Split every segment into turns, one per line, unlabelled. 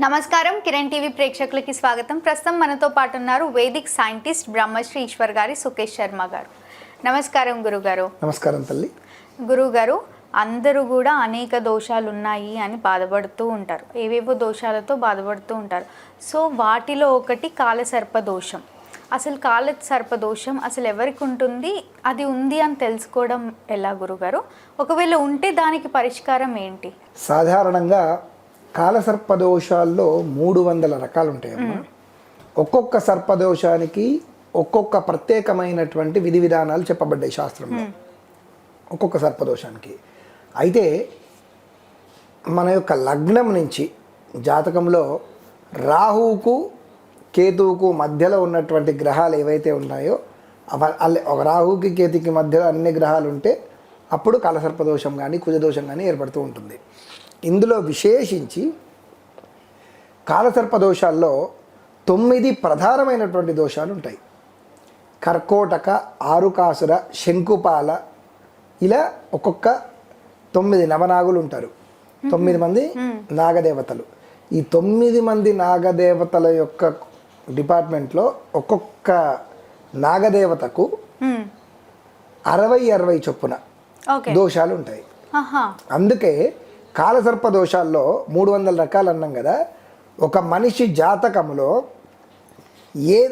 నమస్కారం. కిరణ్ టీవీ ప్రేక్షకులకి స్వాగతం. ప్రస్తుతం మనతో పాటు ఉన్నారు వేదిక్ సైంటిస్ట్ బ్రహ్మశ్రీ ఈశ్వర్ గారి సుకేష్ శర్మ గారు. నమస్కారం గురుగారు.
నమస్కారం తల్లి.
గురుగారు అందరూ కూడా అనేక దోషాలు ఉన్నాయి అని బాధపడుతూ ఉంటారు. ఏవేవో దోషాలతో బాధపడుతూ ఉంటారు. సో వాటిలో ఒకటి కాలసర్ప దోషం. అసలు కాల సర్ప దోషం అసలు ఎవరికి ఉంటుంది? అది ఉంది అని తెలుసుకోవడం ఎలా గురుగారు? ఒకవేళ ఉంటే దానికి పరిష్కారం ఏంటి?
సాధారణంగా కాలసర్పదోషాల్లో మూడు వందల రకాలు ఉంటాయమ్మా ఒక్కొక్క సర్పదోషానికి ఒక్కొక్క ప్రత్యేకమైనటువంటి విధి విధానాలు చెప్పబడ్డాయి శాస్త్రంలో. ఒక్కొక్క సర్పదోషానికి. అయితే మన యొక్క లగ్నం నుంచి జాతకంలో రాహువుకు కేతువుకు మధ్యలో ఉన్నటువంటి గ్రహాలు ఏవైతే ఉన్నాయో ఒక రాహువుకి కేతుకి మధ్యలో అన్ని గ్రహాలు ఉంటే అప్పుడు కాలసర్పదోషం కానీ కుజదోషం కానీ ఏర్పడుతూ ఉంటుంది. ఇందులో విశేషించి కాలసర్పదోషాల్లో తొమ్మిది ప్రధానమైనటువంటి దోషాలు ఉంటాయి కర్కోటక ఆరుకాసుర శంకుపాల ఇలా ఒక్కొక్క తొమ్మిది నవనాగులు ఉంటారు తొమ్మిది మంది నాగదేవతలు. ఈ తొమ్మిది మంది నాగదేవతల యొక్క డిపార్ట్మెంట్లో ఒక్కొక్క నాగదేవతకు. అరవై అరవై చొప్పున దోషాలు ఉంటాయి అందుకే కాలసర్ప దోషాల్లో మూడు వందల రకాలు అన్నాం కదా. ఒక మనిషి జాతకములో ఏ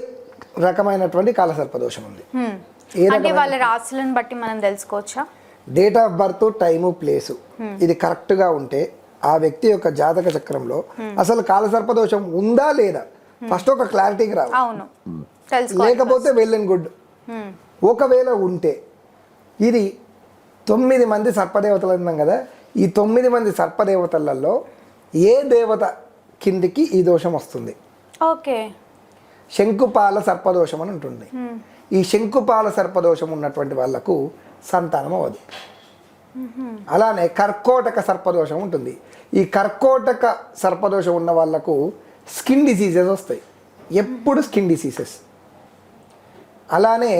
రకమైనటువంటి కాలసర్ప దోషం ఉంది?
హ్మ్.
ఏ
అంటే వాళ్ళ రాశులను బట్టి మనం తెలుసుకోవచ్చా?
Date of birth time place ఇది కరెక్ట్గా ఉంటే ఆ వ్యక్తి యొక్క జాతక చక్రంలో అసలు కాలసర్ప దోషం ఉందా లేదా? ఫస్ట్ ఒక క్లారిటీకి రావు లేకపోతే వెల్ అండ్ గుడ్. ఒకవేళ ఉంటే ఇది తొమ్మిది మంది సర్పదేవతలు అన్నాం కదా. ఈ తొమ్మిది మంది సర్పదేవతలలో ఏ దేవత కిందికి ఈ దోషం వస్తుంది?
ఓకే.
శంకుపాల సర్పదోషం అని ఉంటుంది. ఈ శంకుపాల సర్పదోషం ఉన్నటువంటి వాళ్ళకు సంతానం అవ్వదు అలానే కర్కోటక సర్పదోషం ఉంటుంది. ఈ కర్కోటక సర్పదోషం ఉన్న వాళ్ళకు స్కిన్ డిసీజెస్ వస్తాయి. ఎప్పుడు స్కిన్ డిసీజెస్. అలానే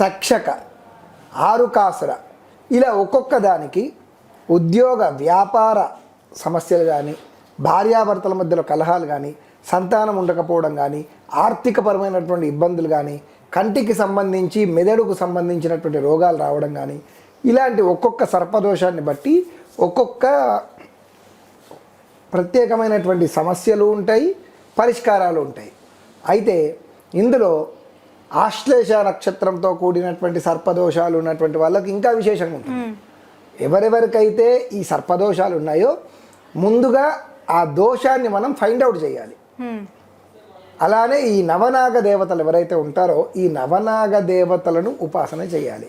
తక్షక ఆరుకాసుర ఇలా ఒక్కొక్క దానికి ఉద్యోగ వ్యాపార సమస్యలు కానీ భార్యాభర్తల మధ్యలో కలహాలు కానీ సంతానం ఉండకపోవడం కానీ ఆర్థికపరమైనటువంటి ఇబ్బందులు కానీ కంటికి సంబంధించి మెదడుకు సంబంధించినటువంటి రోగాలు రావడం కానీ ఇలాంటి ఒక్కొక్క సర్పదోషాన్ని బట్టి ఒక్కొక్క ప్రత్యేకమైనటువంటి సమస్యలు ఉంటాయి పరిష్కారాలు ఉంటాయి. అయితే ఇందులో ఆశ్లేష నక్షత్రంతో కూడినటువంటి సర్పదోషాలు ఉన్నటువంటి వాళ్ళకి ఇంకా విశేషంగా ఉంటుంది. ఎవరెవరికైతే ఈ సర్పదోషాలు ఉన్నాయో ముందుగా ఆ దోషాన్ని మనం ఫైండ్ అవుట్ చేయాలి. అలానే ఈ నవనాగ దేవతలు ఎవరైతే ఉంటారో ఈ నవనాగ దేవతలను ఉపాసన చేయాలి.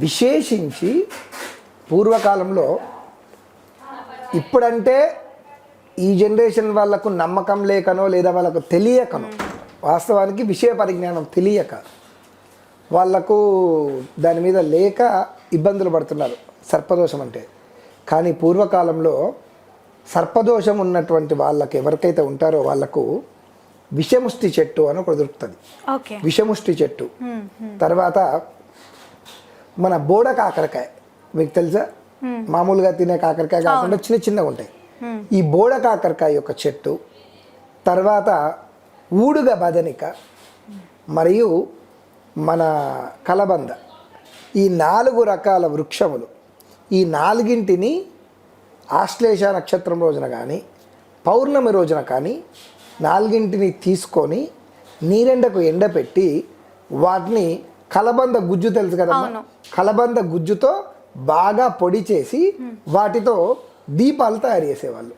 విశేషించి పూర్వకాలంలో ఇప్పుడంటే ఈ జనరేషన్ వాళ్ళకు నమ్మకం లేకనో లేదా వాళ్ళకు తెలియకనో వాస్తవానికి విషయ పరిజ్ఞానం తెలియక వాళ్ళకు దాని మీద లేక ఇబ్బందులు పడుతున్నారు. సర్పదోషం అంటే. కానీ పూర్వకాలంలో సర్పదోషం ఉన్నటువంటి వాళ్ళకి ఎవరికైతే ఉంటారో వాళ్ళకు విషముష్టి చెట్టు అని ఒకటి దొరుకుతుంది. విషముష్టి చెట్టు. తర్వాత మన బోడ కాకరకాయ. మీకు తెలుసా? మామూలుగా తినే కాకరకాయ కాకుండా చిన్న చిన్నగా ఉంటాయి. ఈ బోడ కాకరకాయ యొక్క చెట్టు తర్వాత ఊడుగ బదనిక మరియు మన కలబంద. ఈ నాలుగు రకాల వృక్షములు. ఈ నాలుగింటిని ఆశ్లేష నక్షత్రం రోజున కానీ పౌర్ణమి రోజున కానీ నాలుగింటిని తీసుకొని నీరెండకు ఎండపెట్టి వాటిని కలబంద గుజ్జు తెలుసు కదా కలబంద గుజ్జుతో బాగా పొడి చేసి వాటితో దీపాలు తయారు చేసేవాళ్ళు.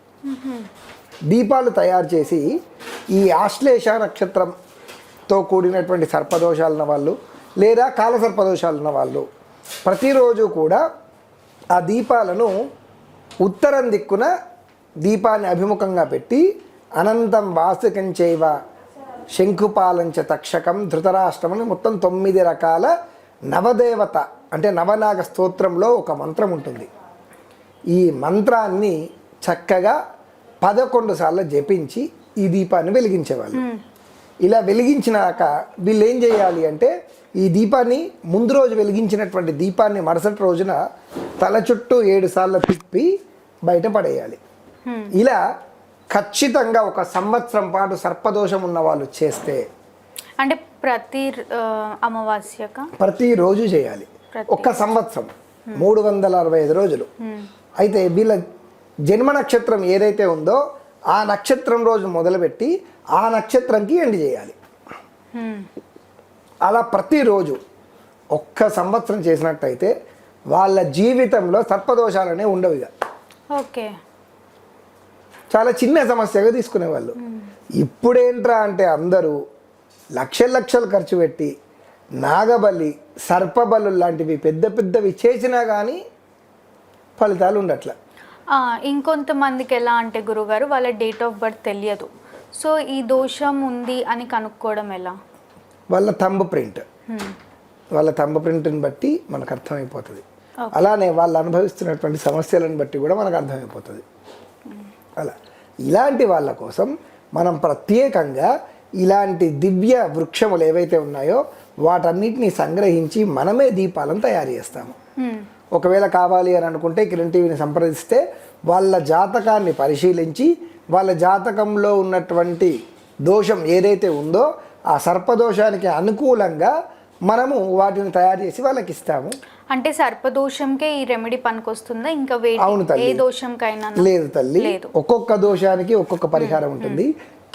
దీపాలు తయారు చేసి ఈ ఆశ్లేష నక్షత్రంతో కూడినటువంటి సర్పదోషాలు ఉన్న వాళ్ళు లేదా కాల సర్పదోషాలు ఉన్న వాళ్ళు ప్రతిరోజు కూడా ఆ దీపాలను ఉత్తరం దిక్కున దీపాన్ని అభిముఖంగా పెట్టి అనంతం వాసుకం చేయవ శంకుపాలంచ తక్షకం ధృతరాష్ట్రం అని మొత్తం తొమ్మిది రకాల నవదేవత అంటే నవనాగ స్తోత్రంలో ఒక మంత్రం ఉంటుంది. ఈ మంత్రాన్ని చక్కగా పదకొండు సార్లు జపించి ఈ దీపాన్ని వెలిగించేవాళ్ళు. ఇలా వెలిగించినాక వీళ్ళు ఏం చేయాలి అంటే ఈ దీపాన్ని ముందు రోజు వెలిగించినటువంటి దీపాన్ని మరుసటి రోజున తల చుట్టూ ఏడు సార్లు తిప్పి బయట పడేయాలి. ఇలా ఖచ్చితంగా ఒక సంవత్సరం పాటు సర్పదోషం ఉన్న వాళ్ళు చేస్తే
అంటే ప్రతి ఆ, అమావాస్యక?
ప్రతిరోజు చేయాలి.
ప్రతి-
ఒక్క సంవత్సరం. మూడు వందల అరవై ఐదు రోజులు. అయితే వీళ్ళ జన్మ నక్షత్రం ఏదైతే ఉందో ఆ నక్షత్రం రోజు మొదలుపెట్టి ఆ నక్షత్రంకి ఎండ్ చేయాలి. అలా ప్రతిరోజు ఒక్క సంవత్సరం చేసినట్టయితే వాళ్ళ జీవితంలో సర్పదోషాలనే ఉండవు ఇక.
ఓకే.
చాలా చిన్న సమస్యగా తీసుకునేవాళ్ళు. ఇప్పుడేంట్రా అంటే అందరూ లక్షల లక్షలు ఖర్చు పెట్టి నాగబలి సర్పబలు లాంటివి పెద్ద పెద్దవి చేసినా కానీ ఫలితాలు ఉండట్ల.
ఇంకొంతమందికి ఎలా అంటే గురుగారు వాళ్ళ డేట్ ఆఫ్ బర్త్ తెలియదు. సో ఈ దోషం ఉంది అని కనుక్కోవడం ఎలా?
వాళ్ళ తంబు ప్రింట్. వాళ్ళ తంబు ప్రింట్ని బట్టి మనకు అర్థమైపోతుంది. అలానే వాళ్ళు అనుభవిస్తున్నటువంటి సమస్యలను బట్టి కూడా మనకు అర్థమైపోతుంది. అలా. ఇలాంటి వాళ్ళ కోసం మనం ప్రత్యేకంగా ఇలాంటి దివ్య వృక్షములు ఏవైతే ఉన్నాయో వాటన్నిటిని సంగ్రహించి మనమే దీపాలను తయారు చేస్తాము. ఒకవేళ కావాలి అని అనుకుంటే కిరణ్ టీవీని సంప్రదిస్తే వాళ్ళ జాతకాన్ని పరిశీలించి వాళ్ళ జాతకంలో ఉన్నటువంటి దోషం ఏదైతే ఉందో ఆ సర్పదోషానికి అనుకూలంగా మనము వాటిని తయారు చేసి వాళ్ళకి ఇస్తాము
అంటే సర్పదోషంకే ఈ రెమెడీ పనికొస్తుందా? ఇంకా
అవును తల్లి.
ఏ దోషంకైనా?
లేదు తల్లి. ఒక్కొక్క దోషానికి ఒక్కొక్క పరిహారం ఉంటుంది.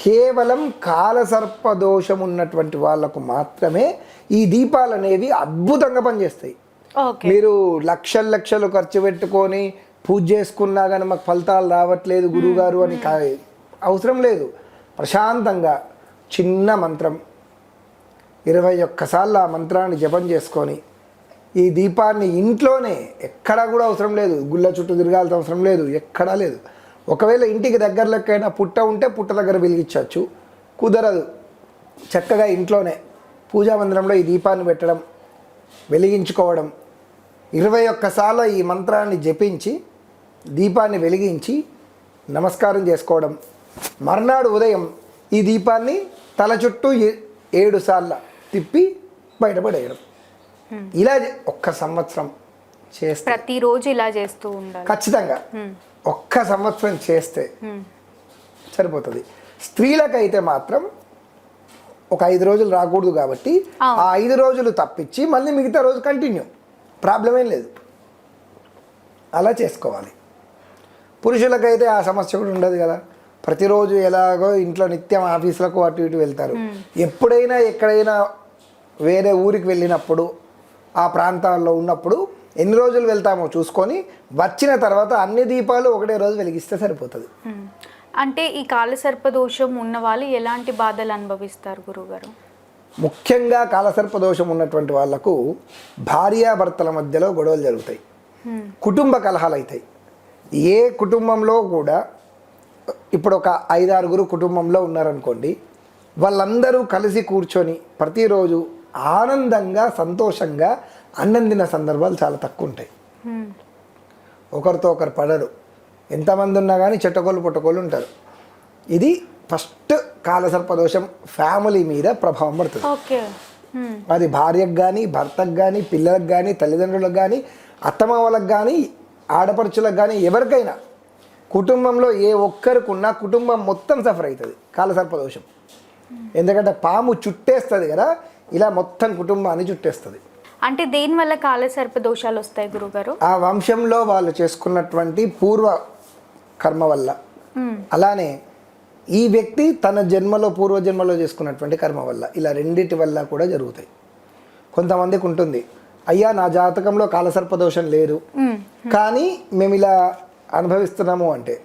కేవలం కాలసర్ప దోషం ఉన్నటువంటి వాళ్ళకు మాత్రమే ఈ దీపాలు అనేవి అద్భుతంగా పనిచేస్తాయి. మీరు లక్షలు లక్షలు ఖర్చు పెట్టుకొని పూజ చేసుకున్నా కానీ మాకు ఫలితాలు రావట్లేదు గురువుగారు అని కా అవసరం లేదు. ప్రశాంతంగా చిన్న మంత్రం. ఇరవై ఒక్కసార్లు ఆ మంత్రాన్ని జపం చేసుకొని ఈ దీపాన్ని ఇంట్లోనే ఎక్కడా కూడా అవసరం లేదు. గుళ్ళ చుట్టూ తిరగాల్సిన అవసరం లేదు. ఎక్కడా లేదు. ఒకవేళ ఇంటికి దగ్గరలోకైనా పుట్ట ఉంటే పుట్ట దగ్గర వెలిగించవచ్చు. కుదరదు. చక్కగా ఇంట్లోనే పూజా మందిరంలో ఈ దీపాన్ని పెట్టడం వెలిగించుకోవడం. ఇరవై ఒక్కసార్లు ఈ మంత్రాన్ని జపించి దీపాన్ని వెలిగించి నమస్కారం చేసుకోవడం. మర్నాడు ఉదయం ఈ దీపాన్ని తల చుట్టూ ఏ- ఏడు సార్లు తిప్పి బయటపడేయడం. ఇలా ఒక్క సంవత్సరం చేస్తే
ప్రతిరోజు ఇలా చేస్తూ ఉండాలి.
ఖచ్చితంగా ఒక్క సంవత్సరం చేస్తే సరిపోతుంది. స్త్రీలకైతే మాత్రం ఒక ఐదు రోజులు రాకూడదు కాబట్టి ఆ ఐదు రోజులు తప్పించి మళ్ళీ మిగతా రోజు కంటిన్యూ. ప్రాబ్లం ఏం లేదు. అలా చేసుకోవాలి. పురుషులకైతే ఆ సమస్య కూడా ఉండదు కదా. ప్రతిరోజు ఎలాగో ఇంట్లో నిత్యం ఆఫీసులకు అటు ఇటు వెళ్తారు. ఎప్పుడైనా ఎక్కడైనా వేరే ఊరికి వెళ్ళినప్పుడు ఆ ప్రాంతాల్లో ఉన్నప్పుడు ఎన్ని రోజులు వెళ్తామో చూసుకొని వచ్చిన తర్వాత అన్ని దీపాలు ఒకటే రోజు వెలిగిస్తే సరిపోతుంది.
అంటే ఈ కాలసర్ప దోషం ఉన్న వాళ్ళు ఎలాంటి బాధలు అనుభవిస్తారు గురుగారు
ముఖ్యంగా కాలసర్ప దోషం ఉన్నటువంటి వాళ్ళకు భార్యాభర్తల మధ్యలో గొడవలు జరుగుతాయి. కుటుంబ కలహాలు అవుతాయి ఏ కుటుంబంలో కూడా ఇప్పుడు ఒక ఐదారుగురు కుటుంబంలో ఉన్నారనుకోండి వాళ్ళందరూ కలిసి కూర్చొని ప్రతిరోజు ఆనందంగా సంతోషంగా అన్నం తిన్న సందర్భాలు చాలా తక్కువ ఉంటాయి. ఒకరితో ఒకరు పడరు. ఎంతమంది ఉన్నా కానీ చెట్టకోళ్ళు పుట్టకోళ్ళు ఉంటారు. ఇది ఫస్ట్ కాలసర్పదోషం ఫ్యామిలీ మీద ప్రభావం పడుతుంది. అది భార్యకు కానీ భర్తకు కానీ పిల్లలకు కానీ తల్లిదండ్రులకు కానీ అత్తమామలకు కానీ ఆడపడుచులకు కానీ ఎవరికైనా కుటుంబంలో ఏ ఒక్కరికి ఉన్నా కుటుంబం మొత్తం సఫర్ అవుతుంది. కాలసర్పదోషం ఎందుకంటే పాము చుట్టేస్తుంది కదా ఇలా మొత్తం కుటుంబాన్ని చుట్టేస్తుంది.
అంటే దేని వల్ల కాలసర్ప దోషాలు వస్తాయి గురుగారు?
ఆ వంశంలో వాళ్ళు చేసుకున్నటువంటి పూర్వ కర్మ వల్ల. అలానే ఈ వ్యక్తి తన జన్మలో పూర్వజన్మలో చేసుకున్నటువంటి కర్మ వల్ల. ఇలా రెండిటి వల్ల కూడా జరుగుతాయి. కొంతమందికి ఉంటుంది అయ్యా నా జాతకంలో కాలసర్ప దోషం లేదు. కానీ మేము ఇలా అనుభవిస్తున్నాము అంటే.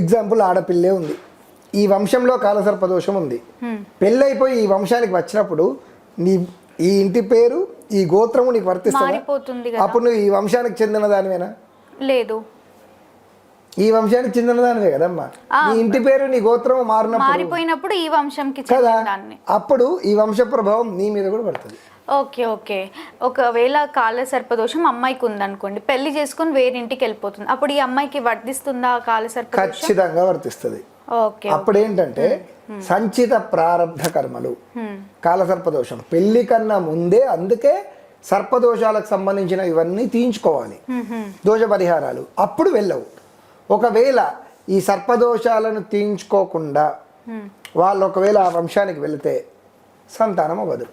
ఎగ్జాంపుల్ ఆడపిల్లే ఉంది. ఈ వంశంలో కాలసర్ప దోషం ఉంది. పెళ్ళైపోయి ఈ వంశానికి వచ్చినప్పుడు నీ ఈ ఇంటి పేరు ఈ గోత్రము నీకు వర్తిస్తుంది? అప్పుడు నువ్వు ఈ వంశానికి చెందిన దానివేనా?
లేదు.
ఈ వంశానికి చెందిన దానివే కదమ్మా. నీ ఇంటి పేరు నీ గోత్రము మారినప్పుడు
మారిపోయినప్పుడు ఈ వంశంకి
కదా. అప్పుడు ఈ వంశ ప్రభావం నీ మీద కూడా పడుతుంది.
Okay okay. ఒకవేళ కాల సర్పదోషం అమ్మాయికి ఉందనుకోండి పెళ్ళి చేసుకుని వేరింటికి వెళ్ళిపోతుంది. అప్పుడు ఈ అమ్మాయికి వర్తిస్తుందా కాల సర్పదోషం?
ఖచ్చితంగా వర్తిస్తుంది.
ఓకే
అప్పుడు ఏంటంటే సంచిత ప్రారంధ కర్మలు
హ్మ్.
కాలసర్పదోషం పెళ్ళి కన్నా ముందే అందుకే సర్పదోషాలకు సంబంధించిన ఇవన్నీ తీయించుకోవాలి. దోష పరిహారాలు అప్పుడు వెళ్ళవు. ఒకవేళ ఈ సర్పదోషాలను తీయించుకోకుండా వాళ్ళు ఒకవేళ ఆ వంశానికి వెళితే సంతానం అవ్వదు.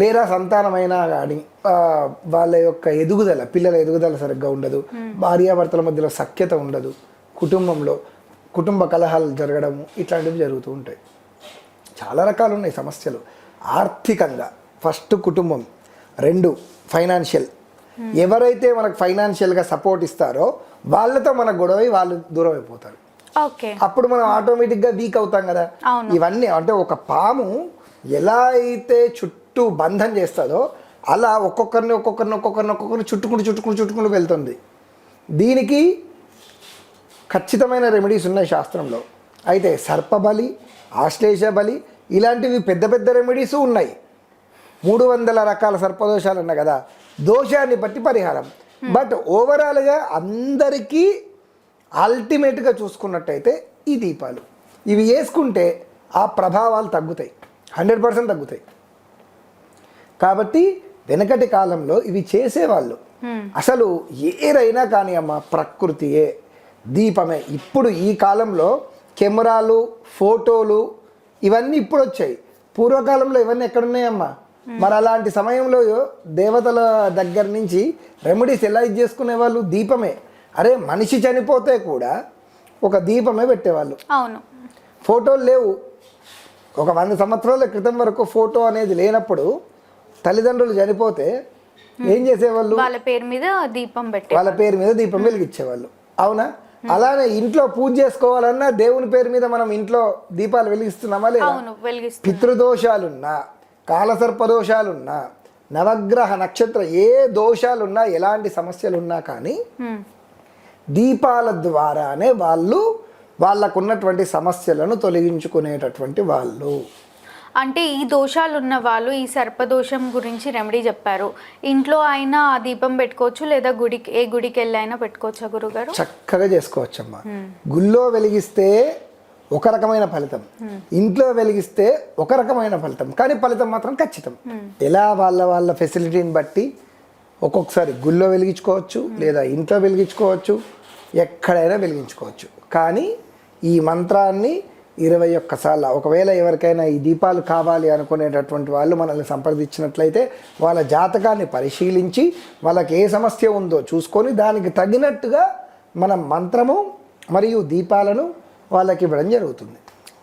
లేదా సంతానమైనా కానీ వాళ్ళ యొక్క ఎదుగుదల పిల్లల ఎదుగుదల సరిగ్గా ఉండదు. భార్యాభర్తల మధ్యలో సఖ్యత ఉండదు. కుటుంబంలో కుటుంబ కలహాలు జరగడము ఇట్లాంటివి జరుగుతూ ఉంటాయి. చాలా రకాలు ఉన్నాయి సమస్యలు. ఆర్థికంగా ఫస్ట్ కుటుంబం రెండు ఫైనాన్షియల్. ఎవరైతే మనకు ఫైనాన్షియల్గా సపోర్ట్ ఇస్తారో వాళ్ళతో మన గొడవ వాళ్ళు దూరం అయిపోతారు. అప్పుడు మనం ఆటోమేటిక్గా వీక్ అవుతాం కదా. ఇవన్నీ అంటే ఒక పాము ఎలా అయితే చుట్టూ బంధం చేస్తుందో అలా ఒక్కొక్కరిని ఒక్కొక్కరిని ఒక్కొక్కరిని ఒక్కొక్కరిని చుట్టుకుంటూ చుట్టుకుంటూ చుట్టుకుంటూ వెళ్తుంది. దీనికి ఖచ్చితమైన రెమెడీస్ ఉన్నాయి శాస్త్రంలో. అయితే సర్పబలి ఆశ్లేష బలి ఇలాంటివి పెద్ద పెద్ద రెమెడీస్ ఉన్నాయి. మూడు వందల రకాల సర్పదోషాలు ఉన్నాయి కదా దోషాన్ని బట్టి పరిహారం. బట్ ఓవరాల్గా అందరికీ అల్టిమేట్గా చూసుకున్నట్టయితే ఈ దీపాలు. ఇవి వేసుకుంటే ఆ ప్రభావాలు తగ్గుతాయి. హండ్రెడ్ పర్సెంట్ తగ్గుతాయి. కాబట్టి వెనకటి కాలంలో ఇవి చేసేవాళ్ళు. అసలు ఏరైనా కానీ అమ్మ ప్రకృతియే దీపమే. ఇప్పుడు ఈ కాలంలో కెమెరాలు ఫోటోలు ఇవన్నీ ఇప్పుడు వచ్చాయి పూర్వకాలంలో ఇవన్నీ ఎక్కడున్నాయమ్మా? మరి అలాంటి సమయంలో దేవతల దగ్గర నుంచి రెమెడీస్ ఎలా ఇది చేసుకునేవాళ్ళు? దీపమే. అరే మనిషి చనిపోతే కూడా ఒక దీపమే పెట్టేవాళ్ళు.
అవును.
ఫోటోలు లేవు. ఒక వంద సంవత్సరాల క్రితం వరకు ఫోటో అనేది లేనప్పుడు తల్లిదండ్రులు చనిపోతే ఏం చేసేవాళ్ళు?
వాళ్ళ పేరు మీద దీపం పెట్టి
వాళ్ళ పేరు మీద దీపం వెలిగించేవాళ్ళు. అవునా? అలానే ఇంట్లో పూజ చేసుకోవాలన్నా దేవుని పేరు మీద మనం ఇంట్లో దీపాలు వెలిగిస్తున్నామా లేదా? పితృదోషాలున్నా కాలసర్పదోషాలున్నా నవగ్రహ నక్షత్ర ఏ దోషాలున్నా ఎలాంటి సమస్యలున్నా కానీ. దీపాల ద్వారానే వాళ్ళు వాళ్ళకున్నటువంటి సమస్యలను తొలగించుకునేటటువంటి వాళ్ళు.
అంటే ఈ దోషాలు ఉన్న వాళ్ళు ఈ సర్పదోషం గురించి రెమెడీ చెప్పారు. ఇంట్లో అయినా ఆ దీపం పెట్టుకోవచ్చు లేదా గుడికి ఏ గుడికి వెళ్ళి అయినా పెట్టుకోవచ్చా గురుగారు?
చక్కగా చేసుకోవచ్చమ్మా. గుళ్ళో వెలిగిస్తే ఒక రకమైన ఫలితం. ఇంట్లో వెలిగిస్తే ఒక రకమైన ఫలితం. కానీ ఫలితం మాత్రం ఖచ్చితం. ఎలా వాళ్ళ వాళ్ళ ఫెసిలిటీని బట్టి ఒక్కొక్కసారి గుళ్ళో వెలిగించుకోవచ్చు లేదా ఇంట్లో వెలిగించుకోవచ్చు ఎక్కడైనా వెలిగించుకోవచ్చు. కానీ ఈ మంత్రాన్ని ఇరవై ఒక్కసార్లు. ఒకవేళ ఎవరికైనా ఈ దీపాలు కావాలి అనుకునేటటువంటి వాళ్ళు మనల్ని సంప్రదించినట్లయితే వాళ్ళ జాతకాన్ని పరిశీలించి వాళ్ళకి ఏ సమస్య ఉందో చూసుకొని దానికి తగినట్టుగా మనం మంత్రము మరియు దీపాలను వాళ్ళకి ఇవ్వడం జరుగుతుంది.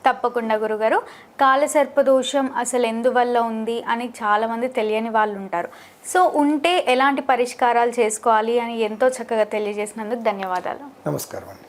తప్పకుండా గురుగారు. కాలసర్పదోషం అసలు ఎందువల్ల ఉంది అని చాలామంది తెలియని వాళ్ళు ఉంటారు. సో ఉంటే ఎలాంటి పరిష్కారాలు చేసుకోవాలి అని ఎంతో చక్కగా తెలియజేసినందుకు ధన్యవాదాలు.
నమస్కారం అండి.